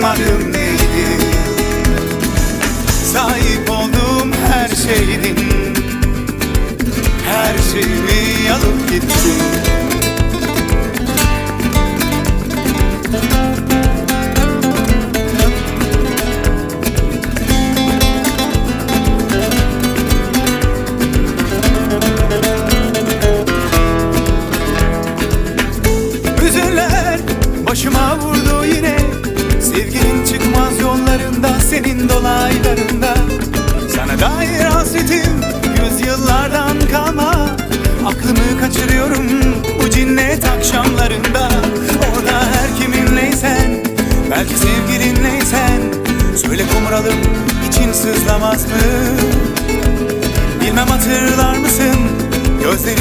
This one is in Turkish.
benim adım neydi? Sahip olduğum her şeydin Her şeyimi alıp gittin yollarında Senin dolaylarında. Sana dair hasretim Yüzyıllardan kalma. Aklımı kaçırıyorum Bu cinnet akşamlarında. Orada her kiminleysen Belki sevgilinleysen Söyle kumralım için sızlamaz mı? Bilmem hatırlar mısın Gözlerin